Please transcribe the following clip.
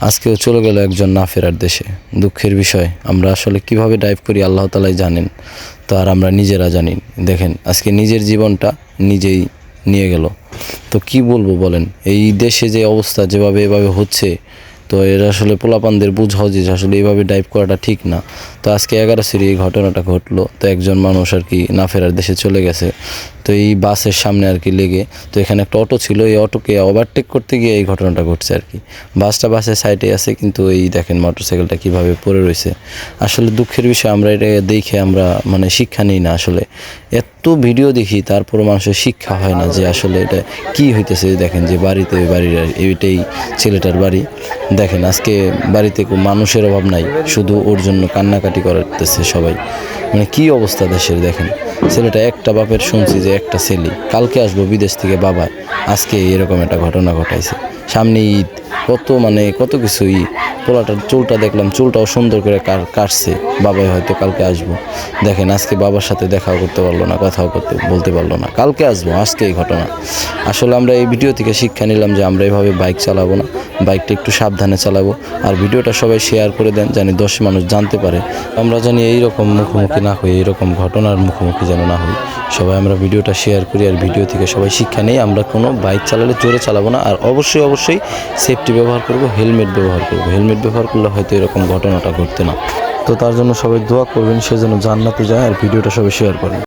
আজকেও চলে গেল একজন না ফেরার দেশে। দুঃখের বিষয়, আমরা আসলে কীভাবে ড্রাইভ করি আল্লাহ তালাই জানেন, তো আর আমরা নিজেরা জানি। দেখেন, আজকে নিজের জীবনটা নিজেই নিয়ে গেল। তো কি বলব বলেন, এই দেশে যে অবস্থা যেভাবে এভাবে হচ্ছে তো এর আসলে পোলাপানদের বুঝাও যে আসলে এইভাবে ড্রাইভ করাটা ঠিক না। তো আজকে এগারো সিরি এই ঘটনাটা ঘটলো, তো একজন মানুষ আর কি না ফেরার দেশে চলে গেছে। তো এই বাসের সামনে আর কি লেগে, তো এখানে একটা অটো ছিল, এই অটোকে ওভারটেক করতে গিয়ে এই ঘটনাটা ঘটছে আর কি। বাসটা বাসের সাইডে আছে, কিন্তু এই দেখেন মোটরসাইকেলটা কীভাবে পড়ে রয়েছে। আসলে দুঃখের বিষয়, আমরা এটা দেখে আমরা মানে শিক্ষা নিই না আসলে। এত ভিডিও দেখি তারপর মানুষের শিক্ষা হয় না যে আসলে এটা কি হইতেছে। দেখেন যে বাড়িতে বাড়ির এইটাই ছেলেটার বাড়ি। দেখেন আজকে বাড়িতে মানুষের অভাব নাই, শুধু ওর জন্য কান্নাকাটি করতেছে সবাই। মানে কি অবস্থা দেশের, দেখেন। ছেলেটা একটা বাপের শুনছি যে একটা ছেলে। কালকে আসব বিদেশ থেকে বাবা। আজকে এরকম একটা ঘটনা ঘটাইছে। সামনে ঈদ। কত মানে কত কিছুই পোলাটার চুলটা দেখলাম, চুলটাও সুন্দর করে কাটছে। বাবাই হয়তো কালকে আসব। দেখেন, আজকে বাবার সাথে দেখাও করতে পারল না, কথাও করতে বলতে পারল না। কালকে আসব, আজকে এই ঘটনা। আসলে আমরা এই ভিডিও থেকে শিক্ষা নিলাম যে আমরা এভাবে বাইক চালাবো না, বাইকটা একটু সাবধানে চালাবো। আর ভিডিওটা সবাই শেয়ার করে দেন জানি দশ মানুষ জানতে পারে। আমরা জানি এইরকম মুখোমুখি না হই এইরকম ঘটনার মুখোমুখি যেন না হই। সবাই আমরা ভিডিওটা শেয়ার করি আর ভিডিও থেকে সবাই শিক্ষা নেই, আমরা কোনো বাইক চালালে জোরে চালাবো না। আর অবশ্যই অবশ্যই সেফটি ব্যবহার করব হেলমেট ব্যবহার করব। হেলমেট ব্যবহার করলে হয়তো এরকম ঘটনাটা ঘটতে না। তো তার জন্য সবাই দোয়া করবেন, সে যেন জান্নাতে যায় আর ভিডিওটা সবাই শেয়ার করেন।